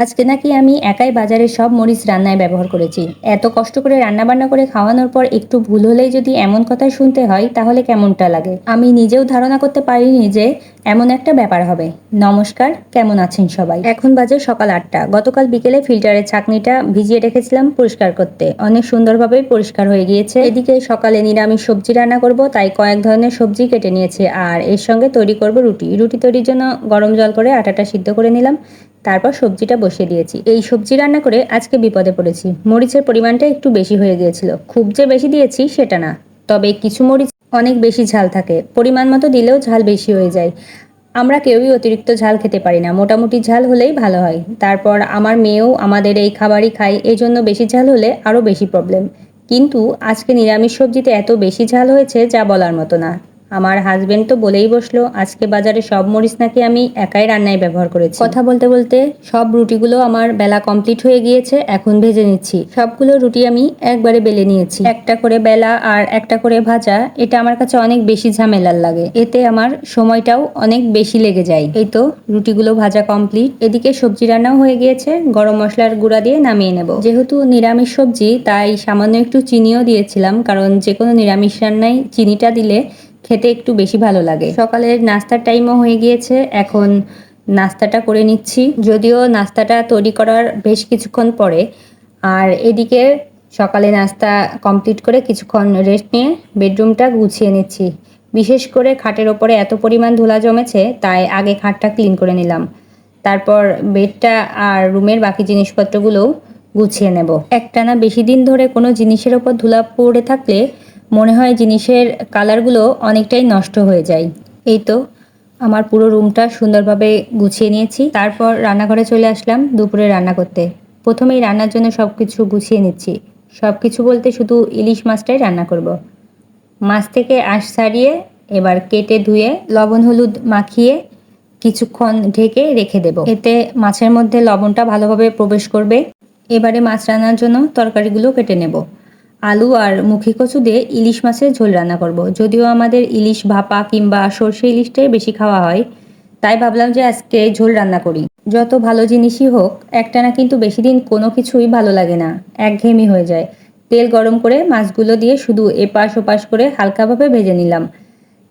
আজকে নাকি আমি একাই বাজারে সব মরিচ রান্নায় ব্যবহার করেছি। এত কষ্ট করে রান্না বান্না করে খাওয়ানোর পর একটু ভুল হলেই যদি এমন কথা শুনতে হয়, তাহলে কেমনটা লাগে? আমি নিজেও ধারণা করতে পারিনি যে এমন একটা ব্যাপার হবে। নমস্কার, কেমন আছেন সবাই? এখন বাজে সকাল আটটা। গতকাল বিকেলে ফিল্টারের ছাকনিটা ভিজিয়ে রেখেছিলাম পরিষ্কার করতে। অনেক সুন্দরভাবেই পরিষ্কার হয়ে গিয়েছে। এদিকে সকালে নিরামিষ সবজি রান্না করব, তাই কয়েক ধরনের সবজি কেটে নিয়েছে। আর এর সঙ্গে তৈরি করব রুটি। রুটি তৈরির জন্য গরম জল করে আটাটা সিদ্ধ করে নিলাম। তারপর সবজিটা বসিয়ে দিয়েছি। এই সবজি রান্না করে আজকে বিপদে পড়েছি। মরিচের পরিমাণটা একটু বেশি হয়ে গিয়েছিল। খুব যে বেশি দিয়েছি সেটা না। তবে কিছু মরিচ অনেক বেশি ঝাল থাকে। পরিমাণ মতো দিলেও ঝাল বেশি হয়ে যায়। আমরা কেউই অতিরিক্ত ঝাল খেতে পারি না। মোটামুটি ঝাল হলেই ভালো হয়। তারপর আমার মেয়েও আমাদের এই খাবারই খায় এই জন্য বেশি ঝাল হলে আরও বেশি প্রবলেম কিন্তু আজকে নিরামিষ সবজিতে এত বেশি ঝাল হয়েছে যা বলার মতো না। আমার হাজবেন্ড তো বলেই বসল, আজকে বাজারে সব মরিচ নাকি আমি একাই রান্নায় ব্যবহার করেছি। কথা বলতে বলতে সব রুটিগুলো আমার বেলা কমপ্লিট হয়ে গিয়েছে, এখন ভেজে নিচ্ছি। সবগুলো রুটি আমি একবারে বেলে নিয়েছি। একটা করে বেলা আর একটা করে ভাজা, এটা আমার কাছে অনেক বেশি ঝামেলার লাগে। এতে আমার সময়টাও অনেক বেশি লেগে যায়। এই তো রুটিগুলো ভাজা কমপ্লিট এদিকে সবজি রান্নাও হয়ে গিয়েছে, গরম মশলার গুঁড়া দিয়ে নামিয়ে নেব। যেহেতু নিরামিষ সবজি, তাই সামান্য একটু চিনিও দিয়েছিলাম, কারণ যে কোনো নিরামিষ রান্নায় চিনিটা দিলে খেতে একটু বেশি ভালো লাগে। সকালের নাস্তার টাইমও হয়ে গিয়েছে, এখন নাস্তাটা করে নিচ্ছি। যদিও নাস্তাটা তৈরি করার বেশ কিছুক্ষণ পরে, আর এদিকে সকালে নাস্তা কমপ্লিট করে কিছুক্ষণ রেস্ট নিয়ে বেডরুমটা গুছিয়ে নিচ্ছি। বিশেষ করে খাটের ওপরে এত পরিমাণ ধুলা জমেছে, তাই আগে খাটটা ক্লিন করে নিলাম। তারপর বেডটা আর রুমের বাকি জিনিসপত্রগুলোও গুছিয়ে নেব। একটানা বেশি দিন ধরে কোনো জিনিসের ওপর ধুলা পড়ে থাকলে মনে হয় জিনিসের কালারগুলো অনেকটাই নষ্ট হয়ে যায়। এই তো, আমার পুরো রুমটা সুন্দরভাবে গুছিয়ে নিয়েছি। তারপর রান্নাঘরে চলে আসলাম দুপুরে রান্না করতে। প্রথমেই রান্নার জন্য সব কিছু গুছিয়ে নিচ্ছি। সব কিছু বলতে শুধু ইলিশ মাছটাই রান্না করব। মাছ থেকে আঁশ ছাড়িয়ে এবার কেটে ধুয়ে, লবণ হলুদ মাখিয়ে কিছুক্ষণ ঢেকে রেখে দেব। এতে মাছের মধ্যে লবণটা ভালোভাবে প্রবেশ করবে। এবারে মাছ রান্নার জন্য তরকারিগুলো কেটে নেব। আলু আর মুখি কচু দিয়ে ইলিশ মাছের ঝোল রান্না করব। যদিও আমাদের ইলিশ ভাপা কিংবা সর্ষে ইলিশটাই বেশি খাওয়া হয়, তাই ভাবলাম যে আজকে ঝোল রান্না করি। যত ভালো জিনিসই হোক একটানা কিন্তু বেশি দিন কোনো কিছুই ভালো লাগে না, একঘেয়েমি হয়ে যায়। তেল গরম করে মাছগুলো দিয়ে শুধু এপাশ ওপাশ করে হালকাভাবে ভেজে নিলাম।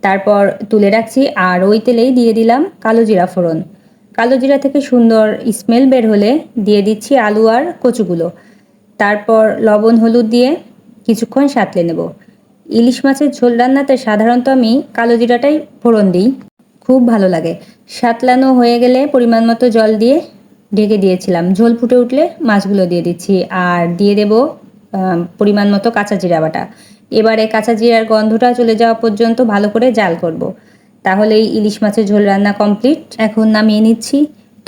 তারপর তুলে রাখছি আর ওই তেলেই দিয়ে দিলাম কালো জিরা ফোড়ন। কালো জিরা থেকে সুন্দর স্মেল বের হলে দিয়ে দিচ্ছি আলু আর কচুগুলো। তারপর লবণ হলুদ দিয়ে কিছুক্ষণ সাঁতলে নেব। ইলিশ মাছের ঝোল রান্নাতে সাধারণত আমি কালো জিরাটাই ফোড়ন দিই। খুব ভালো লাগে। সাতলানো হয়ে গেলে পরিমাণ মতো জল দিয়ে ঢেকে দিয়েছিলাম। ঝোল ফুটে উঠলে মাছগুলো দিয়ে দিচ্ছি। আর দিয়ে দেব পরিমাণ মতো কাঁচা জিরা বাটা। এবারে কাঁচা জিরার গন্ধটা চলে যাওয়া পর্যন্ত ভালো করে জাল করব। তাহলেই ইলিশ মাছের ঝোল রান্না কমপ্লিট। এখন নামিয়ে নিচ্ছি।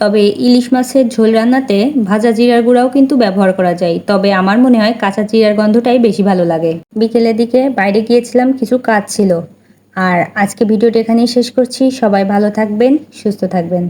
তবে ইলিশ মাছের ঝোল রান্নাতে ভাজা জিরার গুঁড়াও কিন্তু ব্যবহার করা যায়। তবে আমার মনে হয় কাঁচা জিরার গন্ধটাই বেশি ভালো লাগে। বিকেলের দিকে বাইরে গিয়েছিলাম, কিছু কাজ ছিল। আর আজকে ভিডিওটা এখানেই শেষ করছি। সবাই ভালো থাকবেন, সুস্থ থাকবেন।